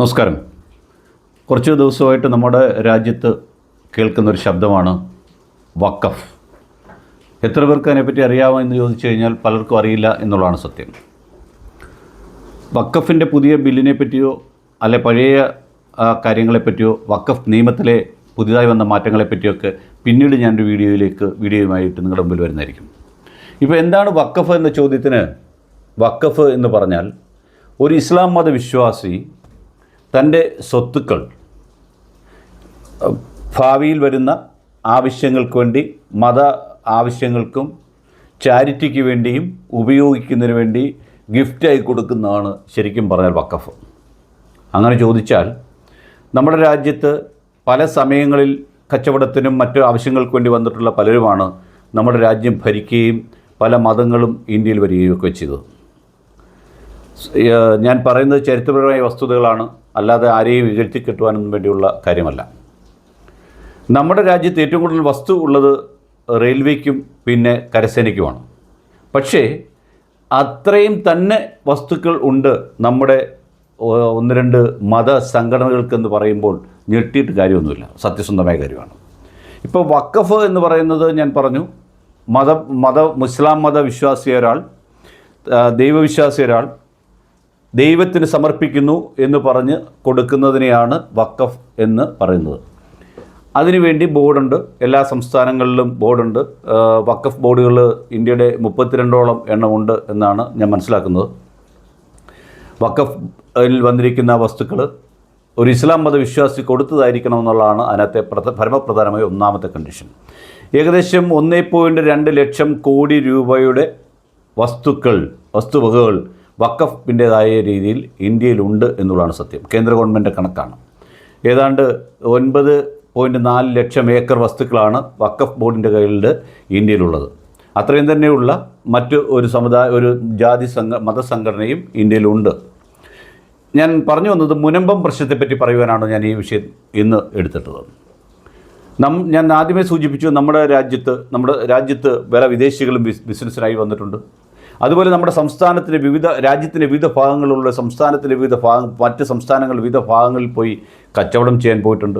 നമസ്കാരം. കുറച്ച് ദിവസമായിട്ട് നമ്മുടെ രാജ്യത്ത് കേൾക്കുന്ന ഒരു ശബ്ദമാണ് വക്കഫ് എത്ര പേർക്ക് അതിനെപ്പറ്റി അറിയാമോ എന്ന് ചോദിച്ചു കഴിഞ്ഞാൽ പലർക്കും അറിയില്ല എന്നുള്ളതാണ് സത്യം. വക്കഫിന്റെ പുതിയ ബില്ലിനെ പറ്റിയോ അല്ലെ പഴയ കാര്യങ്ങളെപ്പറ്റിയോ വക്കഫ് നിയമത്തിലെ പുതിയതായി വന്ന മാറ്റങ്ങളെപ്പറ്റിയൊക്കെ പിന്നീട് ഞാനൊരു വീഡിയോയിലേക്ക് വീഡിയോയുമായിട്ട് നിങ്ങളുടെ മുമ്പിൽ വരുന്നതായിരിക്കും. ഇപ്പോൾ എന്താണ് വക്കഫ് എന്ന ചോദ്യത്തിന് വക്കഫ് എന്ന് പറഞ്ഞാൽ ഒരു ഇസ്ലാം മത വിശ്വാസി തന്റെ സ്വത്തുക്കൾ ഭാവിയിൽ വരുന്ന ആവശ്യങ്ങൾക്ക് വേണ്ടി മത ആവശ്യങ്ങൾക്കും ചാരിറ്റിക്ക് വേണ്ടിയും ഉപയോഗിക്കുന്നതിന് വേണ്ടി ഗിഫ്റ്റായി കൊടുക്കുന്നതാണ് ശരിക്കും പറഞ്ഞാൽ വക്കഫ് അങ്ങനെ ചോദിച്ചാൽ നമ്മുടെ രാജ്യത്ത് പല സമയങ്ങളിൽ കച്ചവടത്തിനും മറ്റു ആവശ്യങ്ങൾക്ക് വേണ്ടി വന്നിട്ടുള്ള പലരുമാണ് നമ്മുടെ രാജ്യം ഭരിക്കുകയും പല മതങ്ങളും ഇന്ത്യയിൽ വരികയും ഒക്കെ ചെയ്തത്. ഞാൻ പറയുന്നത് ചരിത്രപരമായ വസ്തുതകളാണ്. അല്ലാതെ ആരെയും ഇകഴ്ത്തി കെട്ടുവാനൊന്നും വേണ്ടിയുള്ള കാര്യമല്ല. നമ്മുടെ രാജ്യത്ത് ഏറ്റവും കൂടുതൽ വസ്തു ഉള്ളത് റെയിൽവേക്കും പിന്നെ കരസേനയ്ക്കുമാണ്. പക്ഷേ അത്രയും തന്നെ വസ്തുക്കൾ ഉണ്ട് നമ്മുടെ ഒന്ന് രണ്ട് മത സംഘടനകൾക്കെന്ന് പറയുമ്പോൾ ഞെട്ടിയിട്ട് കാര്യമൊന്നുമില്ല. സത്യസന്ധമായ കാര്യമാണ്. ഇപ്പോൾ വക്കഫ് എന്ന് പറയുന്നത് ഞാൻ പറഞ്ഞു മത മത മുസ്ലാം മത വിശ്വാസി ഒരാൾ ദൈവവിശ്വാസി ഒരാൾ ദൈവത്തിന് സമർപ്പിക്കുന്നു എന്ന് പറഞ്ഞ് കൊടുക്കുന്നതിനെയാണ് വക്കഫ് എന്ന് പറയുന്നത്. അതിനുവേണ്ടി ബോർഡുണ്ട്. എല്ലാ സംസ്ഥാനങ്ങളിലും ബോർഡുണ്ട്. വക്കഫ് ബോർഡുകൾ ഇന്ത്യയുടെ മുപ്പത്തിരണ്ടോളം എണ്ണമുണ്ട് എന്നാണ് ഞാൻ മനസ്സിലാക്കുന്നത്. വക്കഫിൽ വന്നിരിക്കുന്ന വസ്തുക്കൾ ഒരു ഇസ്ലാം മതവിശ്വാസി കൊടുത്തതായിരിക്കണം എന്നുള്ളതാണ് അതിനകത്തെ പ്രധ പരമപ്രധാനമായ ഒന്നാമത്തെ കണ്ടീഷൻ ഏകദേശം ഒന്നേ പോയിന്റ് രണ്ട് ലക്ഷം കോടി രൂപയുടെ വസ്തുക്കൾ വസ്തുവകകൾ വക്കഫിന്റേതായ രീതിയിൽ ഇന്ത്യയിലുണ്ട് എന്നുള്ളതാണ് സത്യം. കേന്ദ്ര ഗവൺമെന്റ് കണക്കാണ്. ഏതാണ്ട് ഒൻപത് പോയിന്റ് നാല് ലക്ഷം ഏക്കർ വസ്തുക്കളാണ് വക്കഫ് ബോർഡിന്റെ കയ്യിൽ ഇന്ത്യയിലുള്ളത്. അത്രയും തന്നെയുള്ള മറ്റ് ഒരു സമുദായ ഒരു ജാതി സംഘ മതസംഘടനയും ഇന്ത്യയിലുണ്ട്. ഞാൻ പറഞ്ഞു വന്നത് മുനമ്പം പ്രശ്നത്തെപ്പറ്റി പറയുവാനാണ് ഞാൻ ഈ വിഷയം ഇന്ന് എടുത്തിട്ടത്. നം ഞാൻ ആദ്യമേ സൂചിപ്പിച്ചു നമ്മുടെ രാജ്യത്ത് നമ്മുടെ രാജ്യത്ത് വില വിദേശികളും ബിസ് ബിസിനസ്സിനായി വന്നിട്ടുണ്ട്. അതുപോലെ നമ്മുടെ സംസ്ഥാനത്തിന്റെ വിവിധ രാജ്യത്തിന്റെ വിവിധ ഭാഗങ്ങളിലുള്ള സംസ്ഥാനത്തിന്റെ വിവിധ ഭാഗം മറ്റ് സംസ്ഥാനങ്ങളുടെ വിവിധ ഭാഗങ്ങളിൽ പോയി കച്ചവടം ചെയ്യാൻ പോയിട്ടുണ്ട്.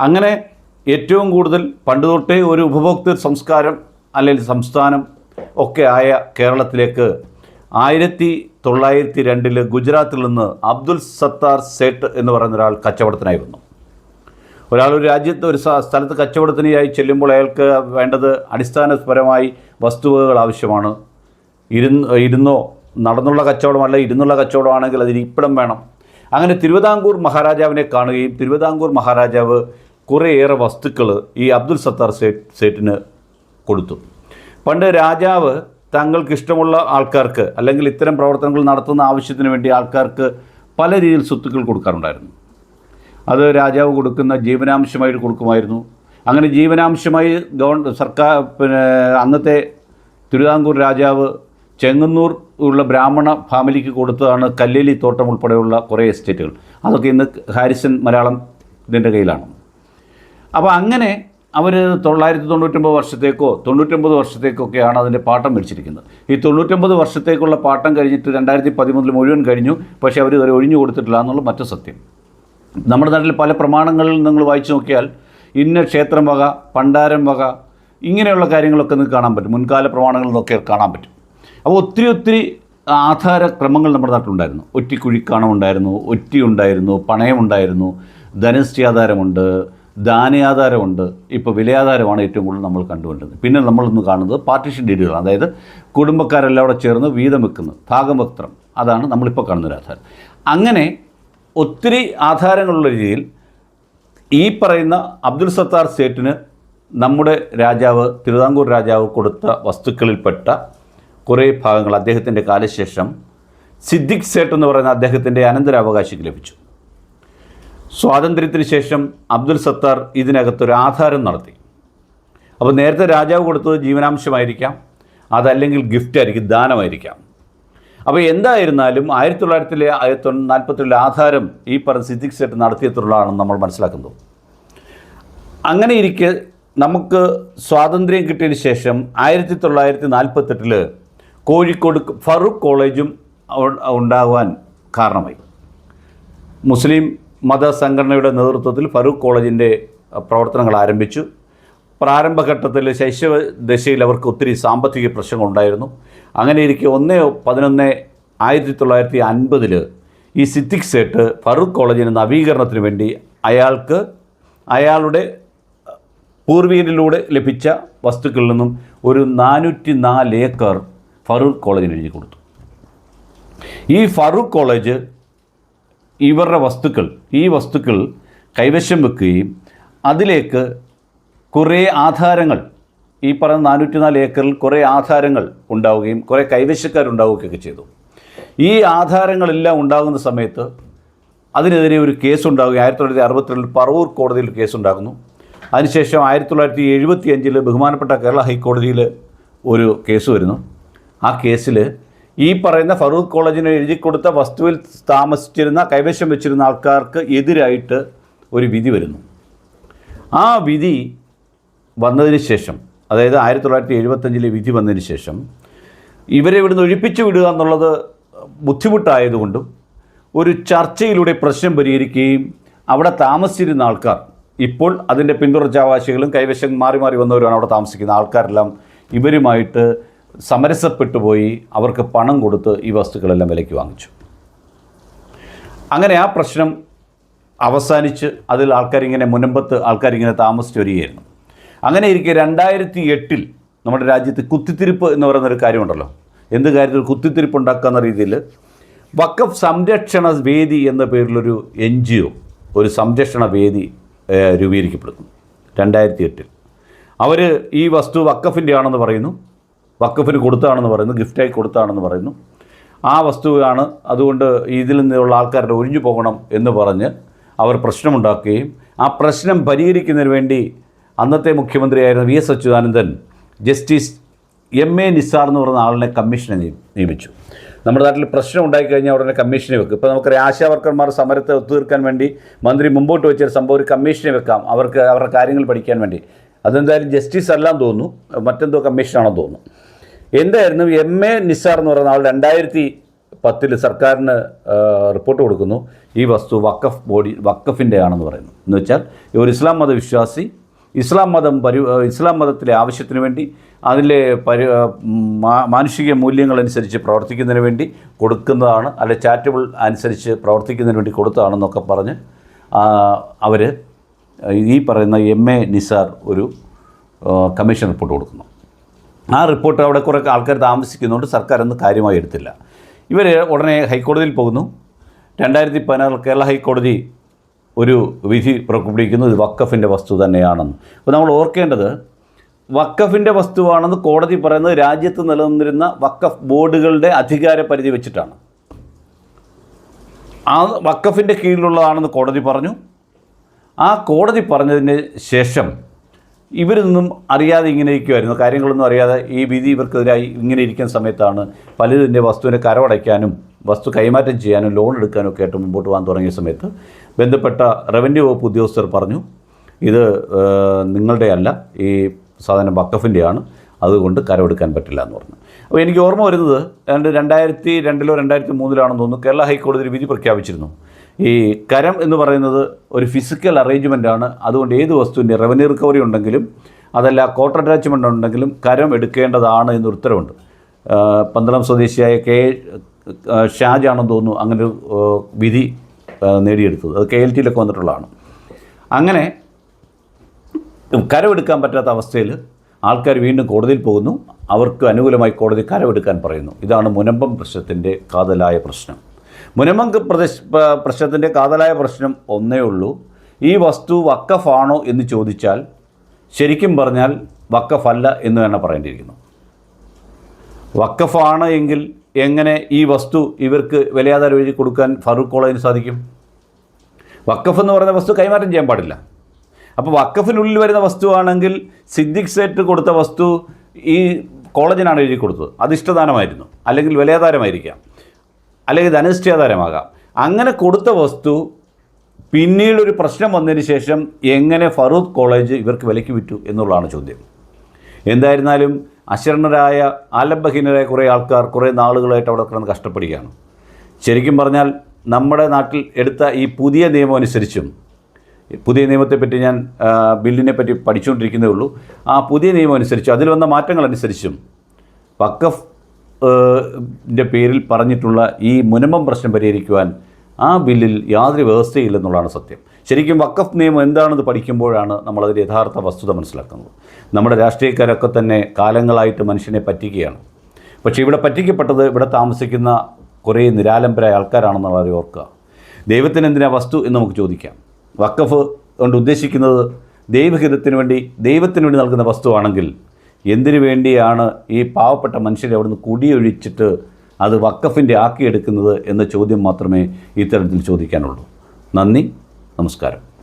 അങ്ങനെ ഏറ്റവും കൂടുതൽ പണ്ട് തൊട്ടേ ഒരു ഉപഭോക്തൃ സംസ്കാരം അല്ലെങ്കിൽ സംസ്ഥാനം ഒക്കെ ആയ കേരളത്തിലേക്ക് ആയിരത്തി തൊള്ളായിരത്തി രണ്ടിൽ ഗുജറാത്തിൽ നിന്ന് അബ്ദുൽ സത്താർ സേട്ട് എന്ന് പറയുന്ന ഒരാൾ കച്ചവടത്തിനായി വന്നു. ഒരാൾ ഒരു രാജ്യത്ത് ഒരു സ്ഥ- സ്ഥലത്ത് കച്ചവടത്തിനായി ചെല്ലുമ്പോൾ അയാൾക്ക് വേണ്ടത് അടിസ്ഥാനപരമായി വസ്തുവകകൾ ആവശ്യമാണ്. ഇരുന്ന് ഇരുന്നോ നടന്നുള്ള കച്ചവടമല്ല ഇരുന്നുള്ള കച്ചവടമാണെങ്കിൽ അതിന് ഇപ്പിടം വേണം. അങ്ങനെ തിരുവിതാംകൂർ മഹാരാജാവിനെ കാണുകയും തിരുവിതാംകൂർ മഹാരാജാവ് കുറേയേറെ വസ്തുക്കൾ ഈ അബ്ദുൽ സത്താർ സേട്ട് കൊടുത്തു. പണ്ട് രാജാവ് തങ്ങൾക്ക് ഇഷ്ടമുള്ള ആൾക്കാർക്ക് അല്ലെങ്കിൽ ഇത്തരം പ്രവർത്തനങ്ങൾ നടത്തുന്ന ആവശ്യത്തിന് വേണ്ടി ആൾക്കാർക്ക് പല രീതിയിൽ സ്വത്തുക്കൾ കൊടുക്കാറുണ്ടായിരുന്നു. അത് രാജാവ് കൊടുക്കുന്ന ജീവനാംശമായിട്ട് കൊടുക്കുമായിരുന്നു. അങ്ങനെ ജീവനാംശമായി ഗവൺ സർക്കാർ പിന്നെ അന്നത്തെ തിരുവിതാംകൂർ രാജാവ് ചെങ്ങന്നൂർ ഉള്ള ബ്രാഹ്മണ ഫാമിലിക്ക് കൊടുത്തതാണ് കല്ലേലി തോട്ടം ഉൾപ്പെടെയുള്ള കുറേ എസ്റ്റേറ്റുകൾ. അതൊക്കെ ഇന്ന് ഹാരിസൺ മലയാളം ഇതിന്റെ കയ്യിലാണ്. അപ്പോൾ അങ്ങനെ അവർ തൊള്ളായിരത്തി തൊണ്ണൂറ്റൊമ്പത് വർഷത്തേക്കോ തൊണ്ണൂറ്റൊമ്പത് വർഷത്തേക്കൊക്കെയാണ് അതിന്റെ പാട്ടം മേടിച്ചിരിക്കുന്നത് ഈ തൊണ്ണൂറ്റൊമ്പത് വർഷത്തേക്കുള്ള പാട്ടം കഴിഞ്ഞിട്ട് രണ്ടായിരത്തി പതിമൂന്നിൽ മുഴുവൻ കഴിഞ്ഞു. പക്ഷേ അവർ ഇതുവരെ ഒഴിഞ്ഞു കൊടുത്തിട്ടില്ല എന്നുള്ള മറ്റു സത്യം. നമ്മുടെ നാട്ടിൽ പല പ്രമാണങ്ങളിൽ നിങ്ങൾ വായിച്ചു നോക്കിയാൽ ഇന്ന ക്ഷേത്രം വക പണ്ടാരം വക ഇങ്ങനെയുള്ള കാര്യങ്ങളൊക്കെ നിങ്ങൾക്ക് കാണാൻ പറ്റും. മുൻകാല പ്രമാണങ്ങളിൽ നിന്നൊക്കെ കാണാൻ പറ്റും. അപ്പോൾ ഒത്തിരി ഒത്തിരി ആധാരക്രമങ്ങൾ നമ്മുടെ നാട്ടിലുണ്ടായിരുന്നു. ഒറ്റിക്കുഴിക്കാണം ഉണ്ടായിരുന്നു ഒറ്റി ഉണ്ടായിരുന്നു പണയമുണ്ടായിരുന്നു ധനശ്രീയാധാരമുണ്ട് ദാനയാധാരമുണ്ട് ഇപ്പോൾ വിലയാധാരമാണ് ഏറ്റവും കൂടുതൽ നമ്മൾ കണ്ടുകൊണ്ടിരുന്നത്. പിന്നെ നമ്മളിന്ന് കാണുന്നത് പാർട്ടിഷൻ ഡീഡുകളാണ് അതായത് കുടുംബക്കാരെല്ലാം അവിടെ ചേർന്ന് വീതം വെക്കുന്നത് ഭാഗപത്രം അതാണ് നമ്മളിപ്പോൾ കാണുന്നൊരു ആധാരം. അങ്ങനെ ഒത്തിരി ആധാരങ്ങളുള്ള രീതിയിൽ ഈ പറയുന്ന അബ്ദുൽ സത്താർ സേട്ടിന് നമ്മുടെ രാജാവ് തിരുവിതാംകൂർ രാജാവ് കൊടുത്ത വസ്തുക്കളിൽപ്പെട്ട കുറേ ഭാഗങ്ങൾ അദ്ദേഹത്തിന്റെ കാലശേഷം സിദ്ദിഖ് സേട്ട് എന്ന് പറയുന്ന അദ്ദേഹത്തിന്റെ അനന്തരാവകാശിക്ക് ലഭിച്ചു. സ്വാതന്ത്ര്യത്തിന് ശേഷം അബ്ദുൽ സത്താർ ഇതിനകത്തൊരു ആധാരം നടത്തി. അപ്പോൾ നേരത്തെ രാജാവ് കൊടുത്തത് ജീവനാംശമായിരിക്കാം അതല്ലെങ്കിൽ ഗിഫ്റ്റ് ആയിരിക്കും ദാനമായിരിക്കാം. അപ്പോൾ എന്തായിരുന്നാലും ആയിരത്തി തൊള്ളായിരത്തിലെ ആയിരത്തി നാൽപ്പത്തിലെ ആധാരം ഈ പറഞ്ഞ സിദ്ദിഖ് സേട്ട് നടത്തിയത്തുള്ളതാണെന്ന് നമ്മൾ മനസ്സിലാക്കുന്നത് അങ്ങനെ ഇരിക്കെ നമുക്ക് സ്വാതന്ത്ര്യം കിട്ടിയതിന് ശേഷം ആയിരത്തി തൊള്ളായിരത്തി നാൽപ്പത്തെട്ടിൽ കോഴിക്കോട് ഫറൂഖ് കോളേജും ഉണ്ടാകുവാൻ കാരണമായി. മുസ്ലിം മത സംഘടനയുടെ നേതൃത്വത്തിൽ ഫറൂഖ് കോളേജിന്റെ പ്രവർത്തനങ്ങൾ ആരംഭിച്ചു. പ്രാരംഭഘട്ടത്തിൽ ശൈശവ ദശയിൽ അവർക്ക് ഒത്തിരി സാമ്പത്തിക പ്രശ്നങ്ങളുണ്ടായിരുന്നു അങ്ങനെ ഇരിക്കെ ഒന്ന് പതിനൊന്ന് ആയിരത്തി തൊള്ളായിരത്തി അൻപതിൽ ഈ സിദ്ദിഖ് സേട്ട് ഫറൂഖ് കോളേജിന് നവീകരണത്തിന് വേണ്ടി അയാൾക്ക് അയാളുടെ പൂർവീകരിലൂടെ ലഭിച്ച വസ്തുക്കളിൽ നിന്നും ഒരു നാനൂറ്റി നാല് ഏക്കർ ഫറൂഖ് കോളേജിന് എഴുതി കൊടുത്തു. ഈ ഫറൂഖ് കോളേജ് ഇവരുടെ വസ്തുക്കൾ ഈ വസ്തുക്കൾ കൈവശം വെക്കുകയും അതിലേക്ക് കുറേ ആധാരങ്ങൾ ഈ പറഞ്ഞ നാനൂറ്റി നാല് ഏക്കറിൽ കുറേ ആധാരങ്ങൾ ഉണ്ടാവുകയും കുറേ കൈവശക്കാരുണ്ടാവുകയൊക്കെ ചെയ്തു. ഈ ആധാരങ്ങളെല്ലാം ഉണ്ടാകുന്ന സമയത്ത് അതിനെതിരെ ഒരു കേസ് ഉണ്ടാവുകയും ആയിരത്തി തൊള്ളായിരത്തി അറുപത്തിരണ്ടിൽ പറവൂർ കോടതിയിൽ കേസുണ്ടാകുന്നു. അതിനുശേഷം ആയിരത്തി തൊള്ളായിരത്തി എഴുപത്തി അഞ്ചിൽ ബഹുമാനപ്പെട്ട കേരള ഹൈക്കോടതിയിൽ ഒരു കേസ് വരുന്നു. ആ കേസിൽ ഈ പറയുന്ന ഫറൂഖ് കോളേജിന് എഴുതി കൊടുത്ത വസ്തുവിൽ താമസിച്ചിരുന്ന കൈവശം വെച്ചിരുന്ന ആൾക്കാർക്ക് എതിരായിട്ട് ഒരു വിധി വരുന്നു. ആ വിധി വന്നതിന് ശേഷം അതായത് ആയിരത്തി തൊള്ളായിരത്തി എഴുപത്തഞ്ചിലെ വിധി വന്നതിന് ശേഷം ഇവരെ ഇവിടുന്ന് ഒഴിപ്പിച്ചു വിടുക എന്നുള്ളത് ബുദ്ധിമുട്ടായതുകൊണ്ടും ഒരു ചർച്ചയിലൂടെ പ്രശ്നം പരിഹരിക്കുകയും അവിടെ താമസിച്ചിരുന്ന ആൾക്കാർ ഇപ്പോൾ അതിന്റെ പിന്തുടർച്ചാവകാശികളും കൈവശം മാറി മാറി വന്നവരുമാണ് അവിടെ താമസിക്കുന്ന ആൾക്കാരെല്ലാം ഇവരുമായിട്ട് സമരസപ്പെട്ടു പോയി അവർക്ക് പണം കൊടുത്ത് ഈ വസ്തുക്കളെല്ലാം വിലയ്ക്ക് വാങ്ങിച്ചു. അങ്ങനെ ആ പ്രശ്നം അവസാനിച്ച് അതിൽ ആൾക്കാരിങ്ങനെ മുനമ്പത്ത് ആൾക്കാരിങ്ങനെ താമസിച്ച് വരികയായിരുന്നു അങ്ങനെ ഇരിക്കെ രണ്ടായിരത്തി എട്ടിൽ നമ്മുടെ രാജ്യത്ത് കുത്തിത്തിരിപ്പ് എന്ന് പറയുന്നൊരു കാര്യമുണ്ടല്ലോ. എന്ത് കാര്യത്തിൽ കുത്തിത്തിരിപ്പ് ഉണ്ടാക്കുന്ന രീതിയിൽ വക്കഫ് സംരക്ഷണ വേദി എന്ന പേരിലൊരു എൻ ജി ഒ ഒരു സംരക്ഷണ വേദി രൂപീകരിക്കപ്പെടുന്നു. രണ്ടായിരത്തി എട്ടിൽ അവർ ഈ വസ്തു വക്കഫിന്റെ ആണെന്ന് പറയുന്നു. വക്കഫിന് കൊടുത്താണെന്ന് പറയുന്നു ഗിഫ്റ്റായി കൊടുത്താണെന്ന് പറയുന്നു. ആ വസ്തുവാണ് അതുകൊണ്ട് ഇതിൽ നിന്നുള്ള ആൾക്കാരുടെ ഒഴിഞ്ഞു പോകണം എന്ന് പറഞ്ഞ് അവർ പ്രശ്നമുണ്ടാക്കുകയും ആ പ്രശ്നം പരിഹരിക്കുന്നതിന് വേണ്ടി അന്നത്തെ മുഖ്യമന്ത്രിയായിരുന്ന V S Achuthanandan justice M A Nisar എന്ന് പറയുന്ന ആളിനെ കമ്മീഷനെ നിയമിച്ചു. നമ്മുടെ നാട്ടിൽ പ്രശ്നം ഉണ്ടായിക്കഴിഞ്ഞാൽ ഉടനെ കമ്മീഷനെ വെക്കും. ഇപ്പോൾ നമുക്കറിയാം ആശാ വർക്കർമാർ സമരത്തെ ഒത്തുതീർക്കാൻ വേണ്ടി മന്ത്രി മുമ്പോട്ട് വെച്ചൊരു സംഭവം ഒരു കമ്മീഷനെ വെക്കാം. അവർക്ക് അവരുടെ കാര്യങ്ങൾ പഠിക്കാൻ വേണ്ടി. അതെന്തായാലും ജസ്റ്റിസ് അല്ലാന്ന് തോന്നുന്നു. മറ്റെന്തോ കമ്മീഷനാണെന്ന് തോന്നുന്നു. എന്തായിരുന്നു എം എ നിസാർ എന്ന് പറയുന്ന ആൾ രണ്ടായിരത്തി പത്തിൽ സർക്കാരിന് റിപ്പോർട്ട് കൊടുക്കുന്നു. ഈ വസ്തു വക്കഫ് ബോഡി വക്കഫിന്റെ ആണെന്ന് പറയുന്നു. എന്ന് വെച്ചാൽ ഒരു ഇസ്ലാം മത വിശ്വാസി ഇസ്ലാം മതം പരി ഇസ്ലാം മതത്തിലെ ആവശ്യത്തിന് വേണ്ടി അതിലെ പരി മാനുഷിക മൂല്യങ്ങളനുസരിച്ച് പ്രവർത്തിക്കുന്നതിന് വേണ്ടി കൊടുക്കുന്നതാണ് അല്ലെ ചാറ്റബിൾ അനുസരിച്ച് പ്രവർത്തിക്കുന്നതിന് വേണ്ടി കൊടുത്തതാണെന്നൊക്കെ പറഞ്ഞ് അവർ ഈ പറയുന്ന എം എ നിസാർ ഒരു കമ്മീഷൻ റിപ്പോർട്ട് കൊടുക്കുന്നു. ആ റിപ്പോർട്ട് അവിടെ കുറേ ആൾക്കാർ താമസിക്കുന്നതുകൊണ്ട് സർക്കാർ അന്ന് കാര്യമായി എടുത്തില്ല. ഇവർ ഉടനെ ഹൈക്കോടതിയിൽ പോകുന്നു. രണ്ടായിരത്തി പതിനാറിൽ കേരള ഹൈക്കോടതി ഒരു വിധി പുറപ്പെടുവിക്കുന്നു. ഇത് വക്കഫിന്റെ വസ്തു തന്നെയാണെന്ന്. അപ്പോൾ നമ്മൾ ഓർക്കേണ്ടത് വക്കഫിന്റെ വസ്തുവാണെന്ന് കോടതി പറയുന്നത് രാജ്യത്ത് നിലനിന്നിരുന്ന വക്കഫ് ബോർഡുകളുടെ അധികാര പരിധി വെച്ചിട്ടാണ്. ആ വക്കഫിന്റെ കീഴിലുള്ളതാണെന്ന് കോടതി പറഞ്ഞു. ആ കോടതി പറഞ്ഞതിന് ശേഷം ഇവരൊന്നും അറിയാതെ ഇങ്ങനെ ഇരിക്കുമായിരുന്നു കാര്യങ്ങളൊന്നും അറിയാതെ ഈ വിധി ഇവർക്കെതിരായി ഇങ്ങനെ ഇരിക്കുന്ന സമയത്താണ് പലതിന്റെ വസ്തുവിനെ കരമടയ്ക്കാനും വസ്തു കൈമാറ്റം ചെയ്യാനും ലോൺ എടുക്കാനും ഒക്കെ ആയിട്ട് മുമ്പോട്ട് പോകാൻ തുടങ്ങിയ സമയത്ത് ബന്ധപ്പെട്ട റവന്യൂ വകുപ്പ് ഉദ്യോഗസ്ഥർ പറഞ്ഞു ഇത് നിങ്ങളുടെ അല്ല ഈ സാധനം വക്കഫിന്റെയാണ് അതുകൊണ്ട് കരമെടുക്കാൻ പറ്റില്ല എന്ന് പറഞ്ഞു. അപ്പോൾ എനിക്ക് ഓർമ്മ വരുന്നത് രണ്ട് രണ്ടായിരത്തി രണ്ടിലോ രണ്ടായിരത്തി മൂന്നിലാണെന്ന് തോന്നുന്നു കേരള ഹൈക്കോടതി വിധി പ്രഖ്യാപിച്ചിരുന്നു. ഈ കരം എന്ന് പറയുന്നത് ഒരു ഫിസിക്കൽ അറേഞ്ച്മെന്റ് ആണ്. അതുകൊണ്ട് ഏത് വസ്തുവിന്റെ റവന്യൂ റിക്കവറി ഉണ്ടെങ്കിലും അതല്ല കോർട്ട് അറ്റാച്ച്മെന്റ് ഉണ്ടെങ്കിലും കരം എടുക്കേണ്ടതാണ് എന്നൊരു ഉത്തരവുണ്ട്. പന്തളം സ്വദേശിയായ കെ ഷാജാണെന്ന് തോന്നുന്നു അങ്ങനൊരു വിധി നേടിയെടുത്തത്. അത് കെ എൽ ടിയിലൊക്കെ വന്നിട്ടുള്ളതാണ്. അങ്ങനെ കരമെടുക്കാൻ പറ്റാത്ത അവസ്ഥയിൽ ആൾക്കാർ വീണ്ടും കോടതിയിൽ പോകുന്നു. അവർക്ക് അനുകൂലമായി കോടതി കരമെടുക്കാൻ പറയുന്നു. ഇതാണ് മുനമ്പം പ്രശ്നത്തിന്റെ കാതലായ പ്രശ്നം. മുനമ്പം പ്രദേശ പ്രശ്നത്തിന്റെ കാതലായ പ്രശ്നം ഒന്നേ ഉള്ളൂ. ഈ വസ്തു വക്കഫാണോ എന്ന് ചോദിച്ചാൽ ശരിക്കും പറഞ്ഞാൽ വക്കഫല്ല എന്ന് തന്നെ പറയേണ്ടിയിരിക്കുന്നു. വക്കഫാണ് എങ്കിൽ എങ്ങനെ ഈ വസ്തു ഇവർക്ക് വിലയാധാരം എഴുതി കൊടുക്കാൻ ഫറൂഖ് കോളേജിന് സാധിക്കും? വക്കഫ് എന്ന് പറയുന്ന വസ്തു കൈമാറ്റം ചെയ്യാൻ പാടില്ല. അപ്പോൾ വക്കഫിനുള്ളിൽ വരുന്ന വസ്തുവാണെങ്കിൽ സിദ്ദിഖ് സേറ്റ് കൊടുത്ത വസ്തു ഈ കോളേജിനാണ് എഴുതി കൊടുത്തത്. അത് ഇഷ്ടദാനമായിരുന്നു. അല്ലെങ്കിൽ വിലയാധാരമായിരിക്കാം. അല്ലെങ്കിൽ ധനനിഷ്ഠാധാരമാകാം അങ്ങനെ കൊടുത്ത വസ്തു പിന്നീട് ഒരു പ്രശ്നം വന്നതിന് ശേഷം എങ്ങനെ ഫറൂദ് കോളേജ് ഇവർക്ക് വിലക്ക് വിറ്റു എന്നുള്ളതാണ് ചോദ്യം. എന്തായിരുന്നാലും അശരണരായ ആലംബഹീനരായ കുറേ ആൾക്കാർ കുറേ നാളുകളായിട്ട് അവിടെ കിടന്ന് കഷ്ടപ്പെടുകയാണ്. ശരിക്കും പറഞ്ഞാൽ നമ്മുടെ നാട്ടിൽ എടുത്ത ഈ പുതിയ നിയമം അനുസരിച്ചും പുതിയ നിയമത്തെപ്പറ്റി ഞാൻ ബില്ലിനെ പറ്റി പഠിച്ചുകൊണ്ടിരിക്കുന്നേ ഉള്ളൂ. ആ പുതിയ നിയമം അനുസരിച്ച് അതിൽ വന്ന മാറ്റങ്ങൾ അനുസരിച്ചും വക്കഫ് പേരിൽ പറഞ്ഞിട്ടുള്ള ഈ മുനമ്പം പ്രശ്നം പരിഹരിക്കുവാൻ ആ ബില്ലിൽ യാതൊരു വ്യവസ്ഥയില്ലെന്നുള്ളതാണ് സത്യം. ശരിക്കും വക്കഫ് നിയമം എന്താണെന്ന് പഠിക്കുമ്പോഴാണ് നമ്മളതിന്റെ യഥാർത്ഥ വസ്തുത മനസ്സിലാക്കുന്നത്. നമ്മുടെ രാഷ്ട്രീയക്കാരൊക്കെ തന്നെ കാലങ്ങളായിട്ട് മനുഷ്യനെ പറ്റിക്കുകയാണ്. പക്ഷേ ഇവിടെ പറ്റിക്കപ്പെട്ടത് ഇവിടെ താമസിക്കുന്ന കുറേ നിരാലംബരായ ആൾക്കാരാണെന്നുള്ളത് ഓർക്കുക. ദൈവത്തിന് എന്തിനാ വസ്തു എന്ന് നമുക്ക് ചോദിക്കാം. വക്കഫ് കൊണ്ട് ഉദ്ദേശിക്കുന്നത് ദൈവഹിതത്തിന് വേണ്ടി ദൈവത്തിന് വേണ്ടി നൽകുന്ന വസ്തുവാണെങ്കിൽ എന്തിനു വേണ്ടിയാണ് ഈ പാവപ്പെട്ട മനുഷ്യരെ അവിടുന്ന് കുടിയൊഴിച്ചിട്ട് അത് വക്കഫിന്റെ ആക്കിയെടുക്കുന്നത് എന്ന ചോദ്യം മാത്രമേ ഇത്തരത്തിൽ ചോദിക്കാനുള്ളൂ. നന്ദി നമസ്കാരം.